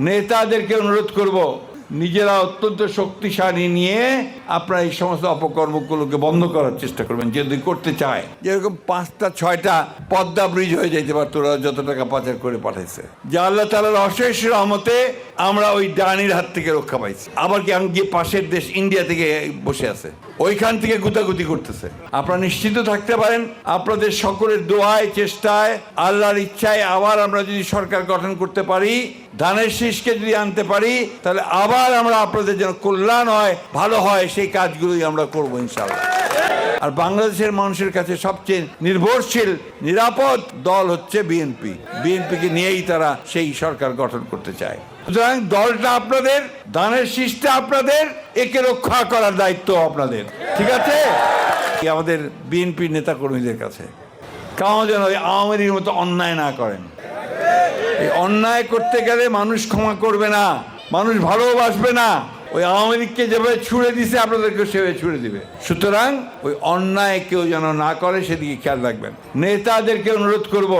নেতাদেরকে অনুরোধ করব, নিজেরা অত্যন্ত শক্তিশালী নিয়ে আপনারা এই সমস্ত অপকর্মগুলোকে বন্ধ করার চেষ্টা করবেন যদি করতে চায়। যেরকম পাঁচটা, ছয়টা পদ্মা ব্রিজ হয়ে যাইতে পারতো যত টাকা পাচার করে পাঠাইছে। যে আল্লাহ তালার অশেষ রহমতে আমরা ওই ডানির হাত থেকে রক্ষা পাইছি। আবার কি আমি গিয়ে পাশের দেশ ইন্ডিয়া থেকে বসে আছে। ওইখান থেকে গুতাগুতি করতেছে। আপনারা নিশ্চিত থাকতে পারেন, আপনাদের সকলের দোয়ায়, চেষ্টায়, আল্লাহর ইচ্ছায় আবার আমরা যদি সরকার গঠন করতে পারি, ধানের শীষকে যদি আনতে পারি, তাহলে আবার আমরা আপনাদের যেন কল্যাণ হয়, ভালো হয়, সেই কাজগুলোই আমরা করব ইনশাল্লাহ আর বাংলাদেশের মানুষের কাছে সবচেয়ে নির্ভরশীল, নিরাপদ দল হচ্ছে বিএনপি। বিএনপিকে নিয়েই তারা সেই সরকার গঠন করতে চায়। সুতরাং দলটা আপনাদের, দানের শীষটা আপনাদের, একে রক্ষা করার দায়িত্ব আপনাদের। ঠিক আছে? এই আমাদের বিএনপি নেতা কর্মীদের কাছে? কারণ যেন আওয়ামী লীগের মতো অন্যায় না করেন। এই অন্যায় করতে গেলে মানুষ ক্ষমা করবে না, মানুষ ভালোবাসবে না। ওই আওয়ামী লীগকে যেভাবে ছুড়ে দিছে আপনাদেরকে সেভাবে ছুড়ে দিবে। সুতরাং ওই অন্যায় কেউ যেন না করে, সেদিকে খেয়াল রাখবেন। নেতাদেরকে অনুরোধ করব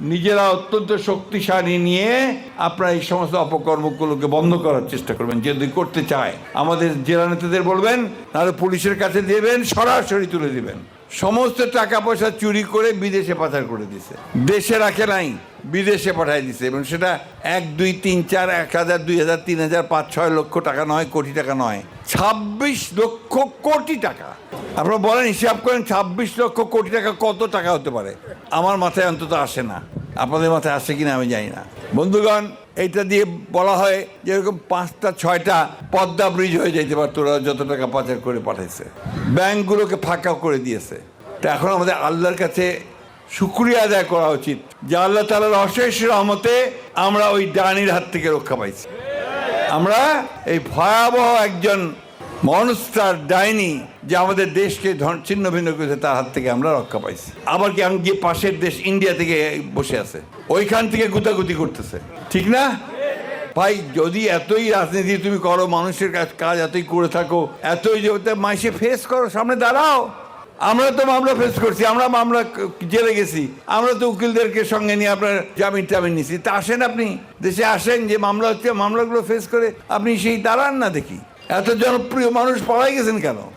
নিজেরা অত্যন্ত শক্তিশালী নিয়ে আপনারা এই সমস্ত অপকর্মগুলোকে বন্ধ করার চেষ্টা করবেন, যদি করতে চায়। আমাদের জেলা নেতাদের বলবেন তাহলে পুলিশের কাছে দেবেন, সরাসরি তুলে দিবেন। সমস্ত টাকা পয়সা চুরি করে বিদেশে পাচার করে দিছে দেশে রাখে নাই, বিদেশে পাঠায় দিছে এবং সেটা এক, দুই, তিন, চার, এক হাজার, দুই হাজার, তিন হাজার, পাঁচ, ছয় লক্ষ টাকা নয়, কোটি টাকা নয়, ছাব্বিশ লক্ষ কোটি টাকা। আপনারা বলেন, হিসাব করেন, ছাব্বিশ লক্ষ কোটি টাকা কত টাকা হতে পারে? আমার মাথায় অন্তত আসে না। আপনাদের মাথায় আসে কিনা আমি জানি না। বন্ধুগণ, এইটা দিয়ে বলা হয় যেরকম পাঁচটা, ছয়টা পদ্মা ব্রিজ হয়ে যাইতে পারতো, ওরা যত টাকা পাচার করে পাঠাইছে। ব্যাংকগুলোকে ফাঁকা করে দিয়েছে। তা এখন আমাদের আল্লাহর কাছে শুক্রিয়া আদায় করা উচিত যে আল্লাহ তালার অশেষ রহমতে আমরা ওই ডানির হাত থেকে রক্ষা পাইছি। আমরা এই ভয়াবহ একজন মনস্টার ডাইনি যে আমাদের দেশকে ছিন্ন ভিন্ন করেছে, তার হাত থেকে আমরা রক্ষা পাইছি। আবার কি আমি গিয়ে পাশের দেশ ইন্ডিয়া থেকে বসে আছে। ওইখান থেকে গুতাগুতি করতেছে। ঠিক না? ভাই, যদি এতই রাজনীতি তুমি করো, মানুষের কাজ কাজ এতই করে থাকো, এতই যে মাইসে ফেস করো, সামনে দাঁড়াও। আমরা তো মামলা ফেস করছি, আমরা মামলা জেলে গেছি। আমরা তো উকিলদেরকে সঙ্গে নিয়ে আপনার জামিন টামিন নিছি। তা আসেন আপনি। দেশে আসেন যে মামলা হচ্ছে, মামলাগুলো ফেস করে আপনি সেই দাঁড়ান না দেখি। এত জনপ্রিয় মানুষ পালাই গেছেন কেন?